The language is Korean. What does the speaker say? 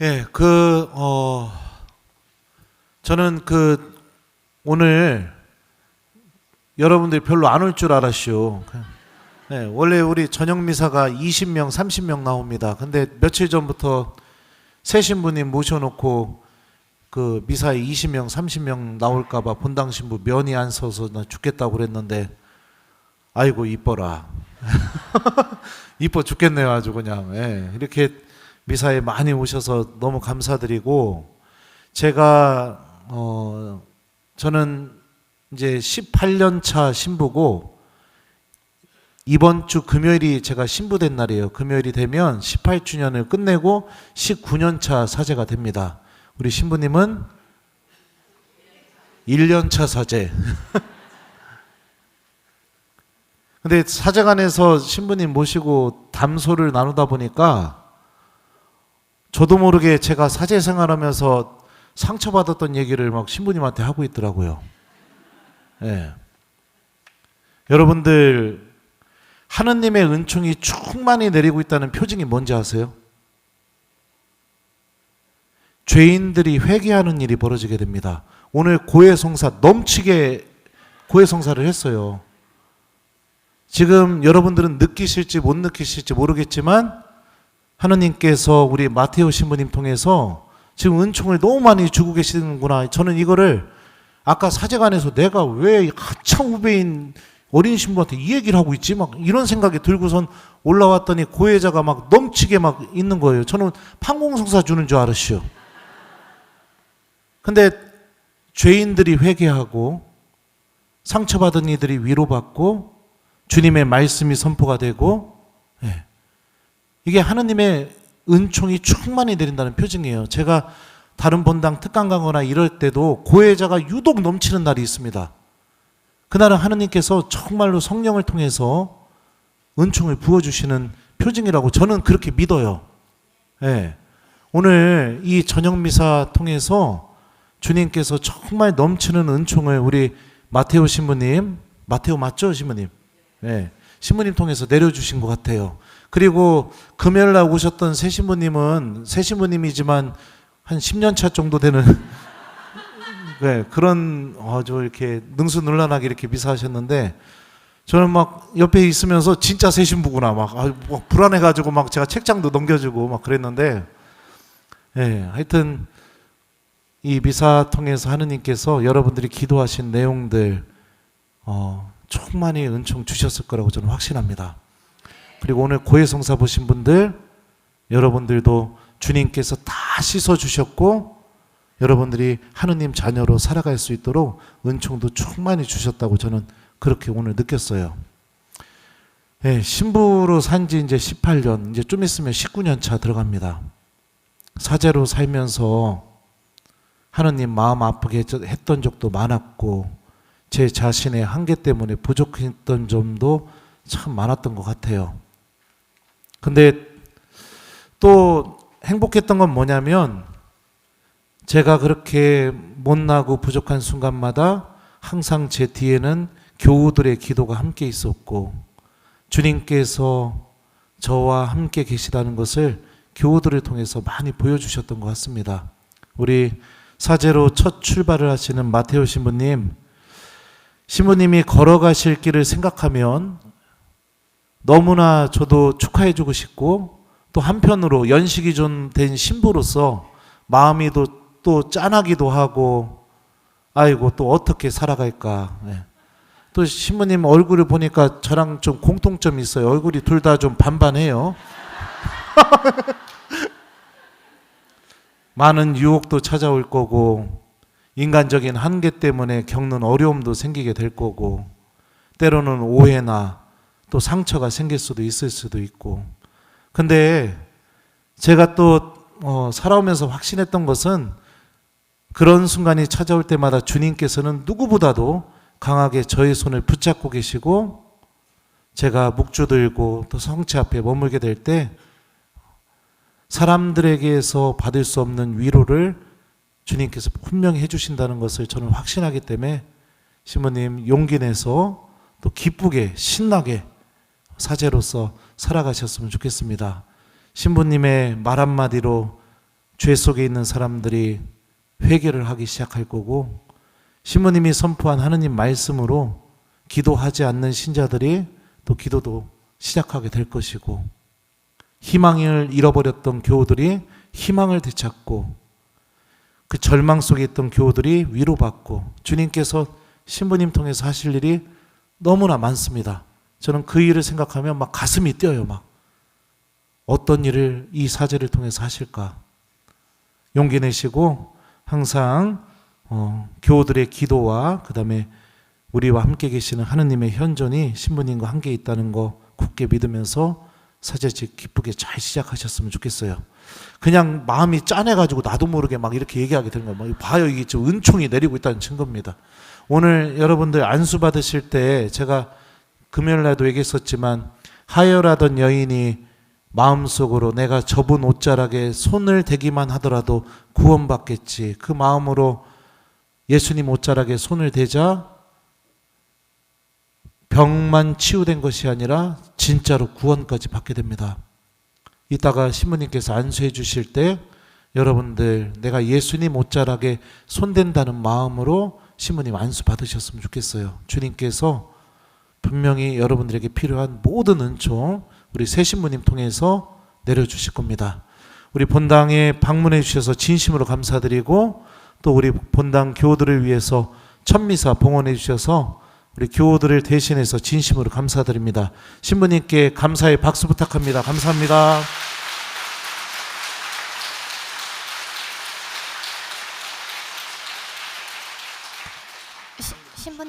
예, 그, 어, 저는 그, 오늘 여러분들이 별로 안 올 줄 알았쇼. 예, 원래 우리 전영미사가 20명, 30명 나옵니다. 근데 며칠 전부터 새 신부님 모셔놓고 그 미사에 20명, 30명 나올까봐 본당 신부 면이 안 서서 나 죽겠다고 그랬는데 아이고 이뻐라. 이뻐 죽겠네요 아주 그냥. 예, 이렇게 미사에 많이 오셔서 너무 감사드리고 제가 어 저는 이제 18년 차 신부고 이번 주 금요일이 제가 신부된 날이에요. 금요일이 되면 18주년을 끝내고 19년 차 사제가 됩니다. 우리 신부님은 1년 차 사제. 근데 사제관에서 신부님 모시고 담소를 나누다 보니까 저도 모르게 제가 사제 생활하면서 상처받았던 얘기를 막 신부님한테 하고 있더라고요. 예. 여러분들 하느님의 은총이 충만히 내리고 있다는 표징이 뭔지 아세요? 죄인들이 회개하는 일이 벌어지게 됩니다. 오늘 고해성사 넘치게 고해성사를 했어요. 지금 여러분들은 느끼실지 못 느끼실지 모르겠지만 하느님께서 우리 마테오 신부님 통해서 지금 은총을 너무 많이 주고 계시는구나. 저는 이거를 아까 사제관에서 내가 왜 한참 후배인 어린 신부한테 이 얘기를 하고 있지? 막 이런 생각이 들고선 올라왔더니 고해자가 막 넘치게 막 있는 거예요. 저는 판공성사 주는 줄 알았어요. 근데 죄인들이 회개하고 상처받은 이들이 위로받고 주님의 말씀이 선포가 되고 예. 이게 하느님의 은총이 충만히 내린다는 표징이에요. 제가 다른 본당 특강 가거나 이럴 때도 고해자가 유독 넘치는 날이 있습니다. 그날은 하느님께서 정말로 성령을 통해서 은총을 부어주시는 표징이라고 저는 그렇게 믿어요. 예. 오늘 이 저녁 미사 통해서 주님께서 정말 넘치는 은총을 우리 마테오 신부님, 마테오 맞죠, 신부님? 예. 신부님 통해서 내려주신 것 같아요. 그리고 금요일 날 오셨던 새 신부님은 새 신부님이지만 한 10년 차 정도 되는 네, 그런 아주 이렇게 능수능란하게 이렇게 미사하셨는데 저는 막 옆에 있으면서 진짜 새 신부구나 막, 아, 막 불안해가지고 막 제가 책장도 넘겨주고 막 그랬는데 예, 하여튼 이 미사 통해서 하느님께서 여러분들이 기도하신 내용들 어, 충만히 은총 주셨을 거라고 저는 확신합니다. 그리고 오늘 고해성사 보신 분들 여러분들도 주님께서 다 씻어 주셨고 여러분들이 하느님 자녀로 살아갈 수 있도록 은총도 충만히 주셨다고 저는 그렇게 오늘 느꼈어요. 예, 신부로 산 지 이제 18년, 이제 좀 있으면 19년 차 들어갑니다. 사제로 살면서 하느님 마음 아프게 했던 적도 많았고 제 자신의 한계 때문에 부족했던 점도 참 많았던 것 같아요. 근데 또 행복했던 건 뭐냐면 제가 그렇게 못나고 부족한 순간마다 항상 제 뒤에는 교우들의 기도가 함께 있었고 주님께서 저와 함께 계시다는 것을 교우들을 통해서 많이 보여주셨던 것 같습니다. 우리 사제로 첫 출발을 하시는 마테오 신부님, 신부님이 걸어가실 길을 생각하면 너무나 저도 축하해주고 싶고 또 한편으로 연식이 좀 된 신부로서 마음이 또, 또 짠하기도 하고 아이고 또 어떻게 살아갈까. 예. 또 신부님 얼굴을 보니까 저랑 좀 공통점이 있어요. 얼굴이 둘 다 좀 반반해요. 많은 유혹도 찾아올 거고 인간적인 한계 때문에 겪는 어려움도 생기게 될 거고 때로는 오해나 또 상처가 생길 수도 있을 수도 있고. 근데 제가 또 어, 살아오면서 확신했던 것은 그런 순간이 찾아올 때마다 주님께서는 누구보다도 강하게 저의 손을 붙잡고 계시고 제가 묵주 들고 또 성체 앞에 머물게 될 때 사람들에게서 받을 수 없는 위로를 주님께서 분명히 해주신다는 것을 저는 확신하기 때문에 신부님 용기 내서 또 기쁘게 신나게 사제로서 살아가셨으면 좋겠습니다. 신부님의 말 한마디로 죄 속에 있는 사람들이 회개를 하기 시작할 거고 신부님이 선포한 하느님 말씀으로 기도하지 않는 신자들이 또 기도도 시작하게 될 것이고 희망을 잃어버렸던 교우들이 희망을 되찾고 그 절망 속에 있던 교우들이 위로받고 주님께서 신부님 통해서 하실 일이 너무나 많습니다. 저는 그 일을 생각하면 막 가슴이 뛰어요. 막 어떤 일을 이 사제를 통해서 하실까? 용기 내시고 항상 어, 교우들의 기도와 그 다음에 우리와 함께 계시는 하느님의 현존이 신부님과 함께 있다는 거 굳게 믿으면서 사제직 기쁘게 잘 시작하셨으면 좋겠어요. 그냥 마음이 짠해가지고 나도 모르게 막 이렇게 얘기하게 되는 거예요. 막 봐요, 이게 지금 은총이 내리고 있다는 증거입니다. 오늘 여러분들 안수 받으실 때 제가 금요일 날도 얘기했었지만 하여라던 여인이 마음속으로 내가 접은 옷자락에 손을 대기만 하더라도 구원받겠지. 그 마음으로 예수님 옷자락에 손을 대자 병만 치유된 것이 아니라 진짜로 구원까지 받게 됩니다. 이따가 신부님께서 안수해 주실 때 여러분들 내가 예수님 옷자락에 손댄다는 마음으로 신부님 안수 받으셨으면 좋겠어요. 주님께서 분명히 여러분들에게 필요한 모든 은총 우리 새 신부님 통해서 내려주실 겁니다. 우리 본당에 방문해 주셔서 진심으로 감사드리고 또 우리 본당 교우들을 위해서 천미사 봉헌해 주셔서 우리 교우들을 대신해서 진심으로 감사드립니다. 신부님께 감사의 박수 부탁합니다. 감사합니다.